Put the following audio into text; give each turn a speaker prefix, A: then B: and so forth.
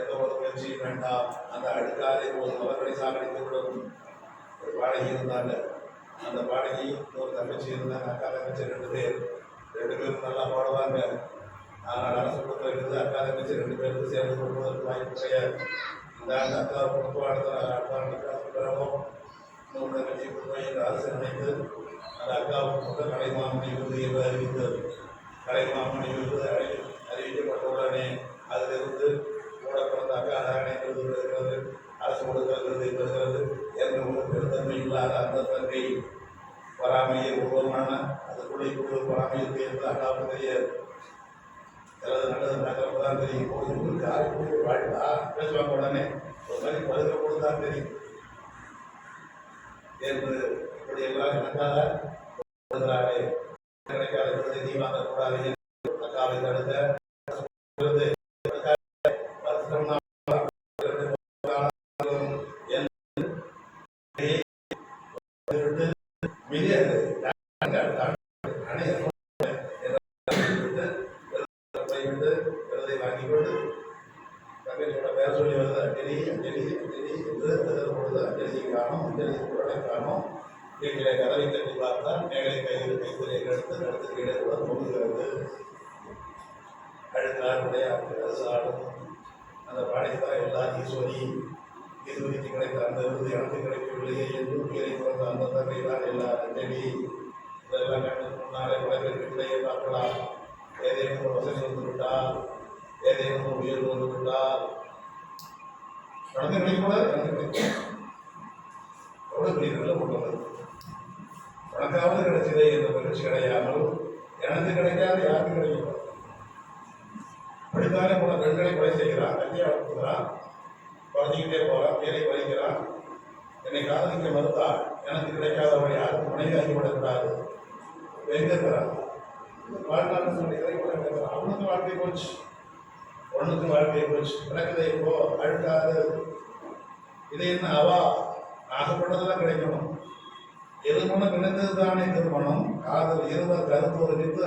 A: எந்த ஒரு முயற்சியும் வேண்டாம். அந்த அடுக்காலை ஒரு அவர்களை சாகடித்து விடும் ஒரு பாடகி இருந்தாங்க. அந்த பாடகி ஒரு தங்கச்சி இருந்தாங்க அக்கா தங்கச்சி ரெண்டு பேர். ரெண்டு பேரும் நல்லா பாடுவாங்க. ஆனால் அரசு கொடுத்த இருக்குது அக்கா தங்கச்சி ரெண்டு பேருக்கு சேர்ந்து கொடுப்பதற்கு வாய்ப்பு கிடையாது. இந்த ஆண்டு அக்கா கொடுப்பு அடுத்த அடுத்த ஆண்டுக்கு பிறகும் இன்னொரு தங்கச்சி கொடுப்போம் என்று அரசு நினைத்து அந்த அக்காவுக்கு மட்டும் கலைமாமணி விருது என்று அறிவித்தது கலைமாமணி விருது அறி கொடுக்கிறது பெறுகிறது என்று ஒரு பெருந்தன்மை இல்லாத அந்த தன்மை வராமையே உருவமான அதுக்குள்ளே குழி குழு வராமையில் தேர்ந்து அக்காவுக்கு தெரியாது சிலது நல்லது நடக்கிறப்ப தான் தெரியும். போது உங்களுக்கு யார் இப்படி பேசுவாங்க உடனே. ஒரு மாதிரி பழுகிற போது தான் தெரியும். என்று இப்படி எல்லாம் எனக்காக கொடுக்கிறாரே கிடைக்காத விருதை நீ வாங்கக்கூடாது என்று அக்காவை தடுக்க விருது வருஷம் தான் விட்டு வாங்கி தங்கச்சியோட பேர் சொல்லி வருது அஞ்சலி அஞ்சலி அஞ்சலி என்று எழுதுகிற பொழுது அஞ்சலி காணும் அஞ்சலி குரலை காணும் கதவை தட்டி பார்த்தால் மேலே கையில் கைத்துறை எடுத்து நடத்து கீழே கூட தொங்குகிறது அழுத்தாருடைய அரசாடும் அந்த பாடித்தான் எல்லாம் ஈஸ்வரி ஈஸ்வரிக்கு கிடைத்த அந்த விருது எனக்கு கிடைக்கவில்லையே என்று உயிரை பிறந்த அந்த தந்தை தான் எல்லா அஞ்சலி இதெல்லாம் கண்டு முன்னாலே உலகிற்கிடையே பார்க்கலாம். ஏதேனும் ஒரு வசதி வந்துவிட்டால் ஏதேனும் ஒரு உயர்வு வந்துவிட்டால் குழந்தைகளை கூட எனக்கு கிடைக்கும் எவ்வளோ பெரிய நல்ல உள்ளது உனக்காவது கிடைச்சதே என்ற மகிழ்ச்சி கிடையாமல் எனக்கு கிடைக்காது யாருக்கு கிடைக்கும் படித்தாலே போல கண்களை கொலை செய்கிறான் கல்வியை வளர்த்துகிறான் குறைஞ்சிக்கிட்டே போகிறான் பேரை குறைக்கிறான் என்னை காதலிக்க மறுத்தால் எனக்கு கிடைக்காதவள் யாருக்கும் மனைவி ஆகிவிடக்கூடாது வெந்திருக்கிறான் வாழ்நாள் சொல்லி அவனுக்கு வாழ்க்கை போச்சு. பொண்ணுக்கு வாழ்க்கை போச்சு. நடக்குது இப்போ அழுக்காது. இது என்ன அவா? ஆகப்பட்டதெல்லாம் கிடைக்கணும். எது திருமணம் நினைத்தது தானே திருமணம் காதல் இருவர் கருத்து ஒரு நித்து